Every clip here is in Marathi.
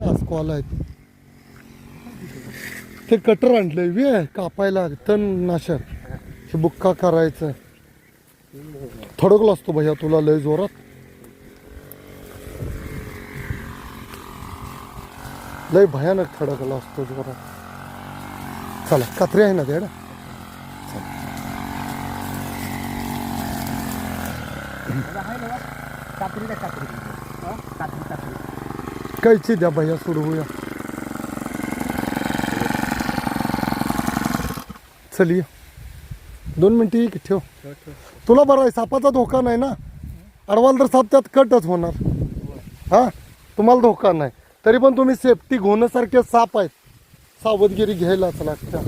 कॉल आहेत. ते कटर आणलंय वे कापायला तण नाशक. हे बुक्का करायचं. थडकला असतो भैया तुला लय जोरात. लय भयानक थडकला असतो जोरात. चला कात्री आहे ना ते ना? कैची द्या भैया सोडवूया चल ये दोन मिनिटं ये की ठेव. तुला बरं आहे सापाचा धोका नाही ना? अडवाल तर साप त्यात कटच होणार. हा? तुम्हाला धोका नाही. तरी पण तुम्ही सेफ्टी घेण्यासारखे साप आहेत. सावधगिरी घ्यायलाच लागतं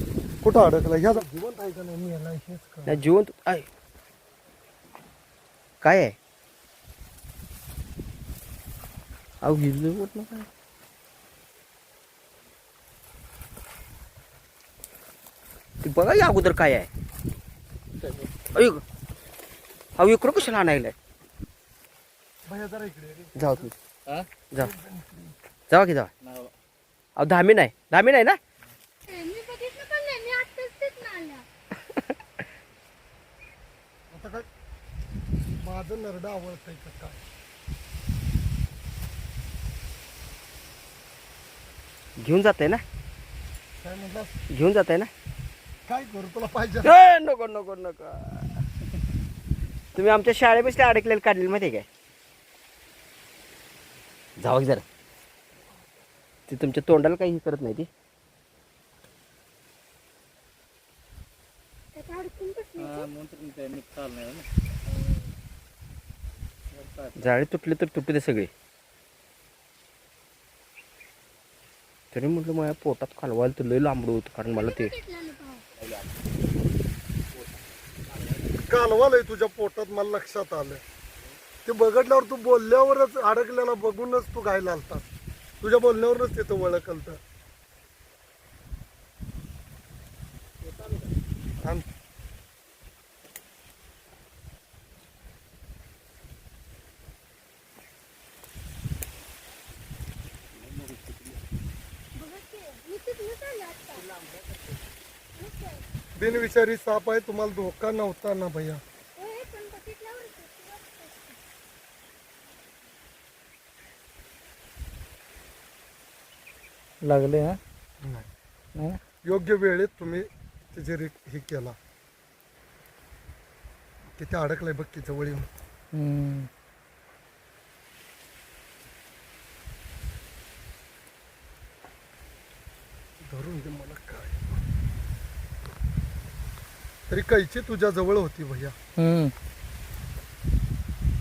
कुठं अडकला? ह्या जिवंत आहे का. नाही जिवंत आहे. काय आहे? अहो हिरलं बोट ना काय ते बघा या अगोदर काय आहे अयो अहो इकडं कशाला आणायलाय. जाऊ तुम्ही जा जावा की जावा अहो धामी नाही धामी नाही ना मी बघितलं पण नाही मी आत्ताच तिथनं आल्या आता काय माझं नरडं आवडतंय का काय घेऊन जात आहे ना? काय घेऊन जात आहे ना? काय करू तुला पाहिजे. ए, नको नको नको. तुम्ही आमच्या शाळेपाशी अडकलेलं काढलेलं माहिती आहे काय? जावा की जरा. ती तुमच्या तोंडाला काही करत नाही ती. त्यात अडकून बसले जाळे तुटले तर तुटू दे सगळे. तरी म्हटलं माझ्या पोटात कालवायला तर लय लांबड होतं कारण मला ते कालवाल तुझ्या पोटात मला लक्षात आलं. ते बघडल्यावर तू बोलल्यावरच अडकलेला बघूनच तू घायला आलता तुझ्या बोलण्यावरच तिथं वळखल तर आण. बघा की मी तिथनंच आले आत्ता मग काय? बिनविषारी साप आहे तुम्हाला धोका नव्हता ना भैया. लागले हा नाही. योग्य वेळेत तुम्ही त्याचे रि हे केला तिथे अडकलाय बघ की जवळ येऊन. धरून दे मला काय तरी कैची तुझ्या जवळ होती भैया. हम्म.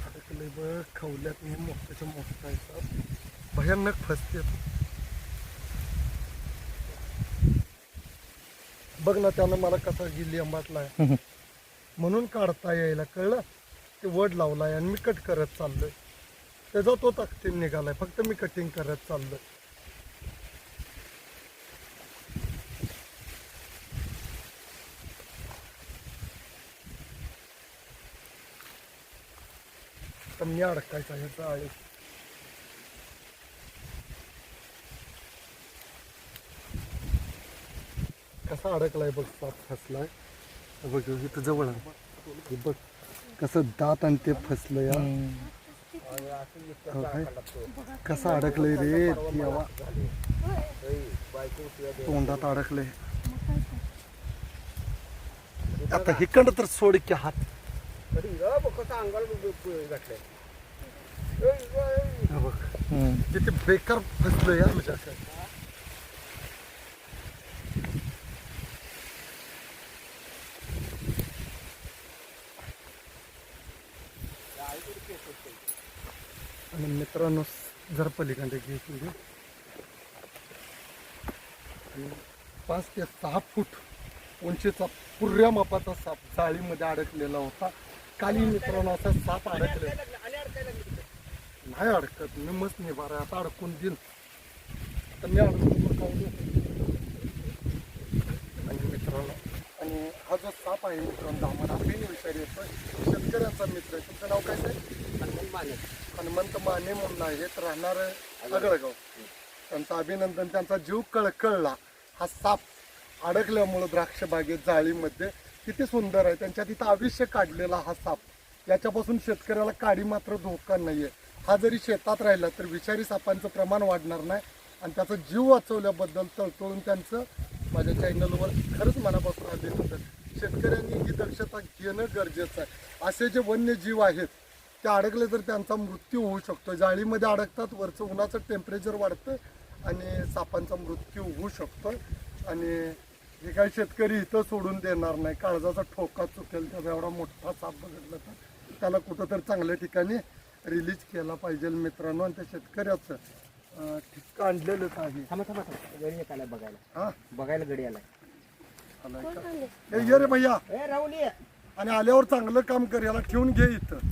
अडकलंय बघ खवल्यात मी मोठ्याच्या मोठा आहे साप भयानक फसते बघ ना त्यानं मला कसा गिल्ली अंबाटलाय. हम्म. म्हणून काढता यायला कळलं? ते वड लावलाय आणि मी कट करत चाललोय. त्याचा तो ताकदीन निघालाय. फक्त मी कटिंग करत चाललोय. मी अडकायचा ह्याचा आहे कसा अडकलाय बघ साप फसलाय बघ इथं जवळ आहे. हे बघ कसं दात आणि ते फसलं या हो काय? कसं अडकलंय रे देवा तोंडात अडकलंय आता हिकंड तर सोड की हात बघ हम्म. किती बेकार फसलं या म्हणजे असं. आणि मित्रांनो जर पलीकडे घे आणि पाच ते सहा फूट उंचीचा पुर्या मापाचा साप जाळीमध्ये अडकलेला होता. काली मित्रांनो असा साप अडकलेला नाही अडकत मी मस्त निभार आता अडकून देईन. तर मी अडकून नाही. आणि मित्रांनो आणि हा जो साप आहे मित्रांनो आम्हाला बेन विचार येतो शेतकऱ्यांचा मित्र आहे. तुमचं नाव काय आहे हनुमंत माने. हनुमंत माने म्हणून आहेत राहणार आगळगाव त्यांचं अभिनंदन त्यांचा जीव कळकळला. हा साप अडकल्यामुळं द्राक्ष बागेत जाळीमध्ये किती सुंदर आहे. त्यांच्या तिथं आयुष्य काढलेला हा साप. याच्यापासून शेतकऱ्याला काडी मात्र धोका नाहीये. हा जरी शेतात राहिला तर विषारी सापांचं प्रमाण वाढणार नाही. आणि त्याचा जीव वाचवल्याबद्दल तळतळून त्यांचं माझ्या चॅनलवर खरंच मनापासून अभिनंदन शेतकऱ्यांनी ही दक्षता घेणं गरजेचं आहे. असे जे वन्यजीव आहेत ते अडकले तर त्यांचा मृत्यू होऊ शकतो. जाळीमध्ये अडकतात वरचं उन्हाचं टेम्परेचर वाढतं आणि सापांचा मृत्यू होऊ शकतो. आणि हे काही शेतकरी इथं सोडून देणार नाही. काळजाचा ठोका चुकेल त्याचा एवढा मोठा साप बघितला तर. त्याला कुठंतरी चांगल्या ठिकाणी रिलीज केला पाहिजे मित्रांनो आणि त्या शेतकऱ्याचं अं, ठिपकं आणलेलंच आहे. थांबा थांबा थांबा. गडी एक आलाय बघायला. हा? बघायला गडी आलाय. आलाय कोण का? सांगले ए, ये रे भैया. ए राहुल ये. आणि आल्यावर चांगलं काम कर याला ठेवून घे इथं.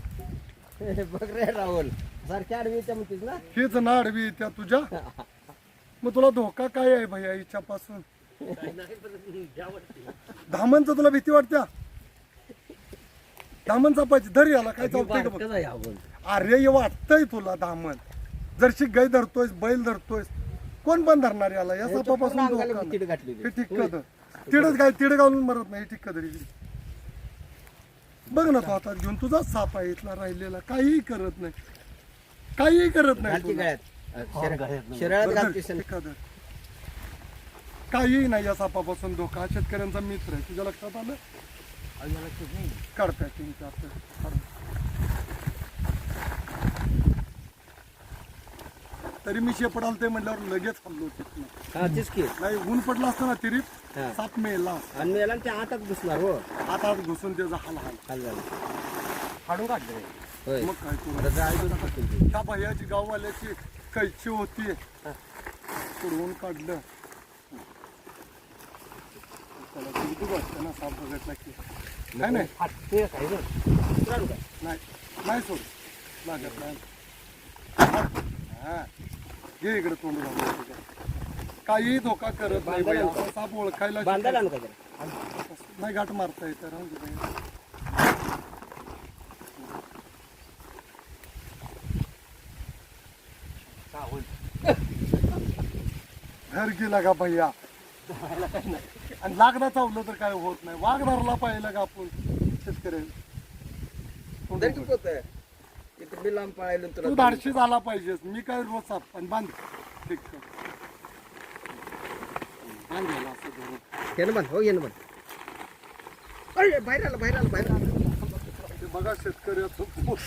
बघ रे राहुल. सारख्या आडवी म्हणतीस ना? हीच ना आडवी त्या तुझ्या. मग तुला धोका काय आहे भैया हिच्यापासून? धामणचं तुला भीती वाटत्या? धामण सापायची धर याला काय चालतंय का बघ? अरे वाटतंय तुला धामण जरशी गाय धरतोयस बैल धरतोयस कोण पण धरणार याला? या सापापासून धोका नाही. तिड घातली हे टिक्क तिडच काय तिड घालून मरत नाही टिक्क तरी बघ ना तो हातात घेऊन तुझा साप आहे इथला राहिलेला काहीही करत नाही. काहीही करत नाही. काहीही नाही या सापापासून धोका. शेतकऱ्यांचा मित्र आहे तुझ्या लक्षात आलं? काढ पॅकिंग तरी मी शेपड आलते म्हटल्यावर लगेच तिथनं. हा तेच की. नाही ऊन पडलं असतं ना तिरीप हा. साप मेला. आणि मेला आणि त्या आताच घुसणार हो. हात घुसून त्याचा हाल हाल. हाल झालं. फाडून काढलं होय. मग काय करू? आता. त्या भैयाची गाववाल्याची कैची होती. पुढवून काढलं. त्याला किती वाटतं ना साप बघितला की. नाही? नाही काय रे नाही. नाही सोड. लागत नाही. हा. घे इकडे तोंड घालून. काही धोका करत नाही बाई. साप ओळखायला बांधायला शिकायचं. आणू काय जरा नाही गाठ मारता येतं दे बाई. घर गेला का भैया आणि लागदा चावलं तर काय होत नाही वाघ धरला पाहिजे का आपण शेतकरी दर की पोत इथे मी लांब पळायलो आणि तू धाडशी झाला पाहिजेस. मी काय रोज साप आणि बांध. ठीक. कर. बांध असं धरून. घेणं बंद हो घेणं बंद अरे बाहेर आलं बाहेर आलं बाहेर आलं. ते बघा शेतकऱ्याचं पोट.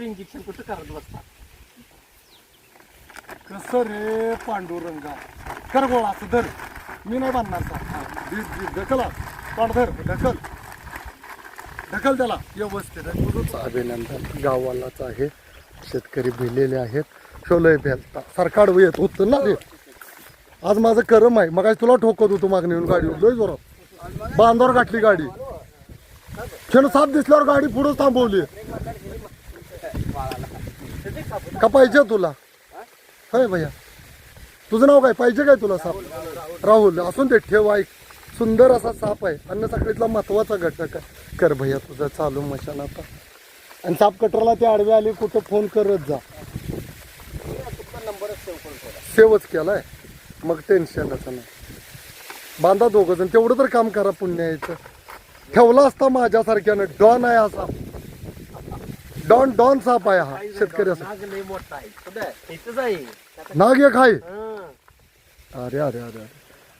इंजेक्शन कुठं करत बसतात? कसं रे पांडुरंगा? कर गोळा असं धर. मी नाही बांधणार साप. हा, ढकल हा. धर ढकल. ढकल त्याला. व्यवस्थित अभिनंदन. गाववालाच आहे. शेतकरी भिलेले आहेत. शोलय भेलता सरकार येत होतं ना रे आज माझं करम आहे. मग तुला ठोकत होतो मागणी येऊन गाडी लय जोरात. बांधावर गाठली गाडी. क्षण साप दिसल्यावर गाडी पुढे थांबवली. का पाहिजे तुला? होय भैया. तुझं नाव काय? पाहिजे काय तुला साप? राहुल. असून ते ठेव ऐक. सुंदर असा साप आहे. अन्न साखळीतला महत्त्वाचा घटक आहे कर भैया तुझं चालू मशान आता. आणि साप कटरला ते आडवे आले कुठं फोन करत जा. सेवच केलाय. मग टेन्शनच नाही. बांधा दोघं जण. तेवढं तर काम करा पुण्य यायचं ठेवला असता माझ्यासारख्यानं. डॉन आहे हा साप. डॉन डॉन साप आहे हा. शेतकऱ्याचा नाग लय मोठा आहे. कुठं इथंच आहे. नाग एक आहे. अरे अरे अरे अरे.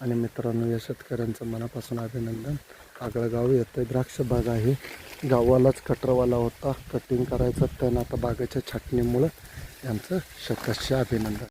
आणि मित्रांनो या शेतकऱ्यांचं मनापासून अभिनंदन. आगळगाव येतं द्राक्ष बाग आहे. गावालाच कटरवाला होता. कटिंग करायचं त्यानं आता बागेच्या छाटणीमुळं यांचं शकस्य अभिनंदन.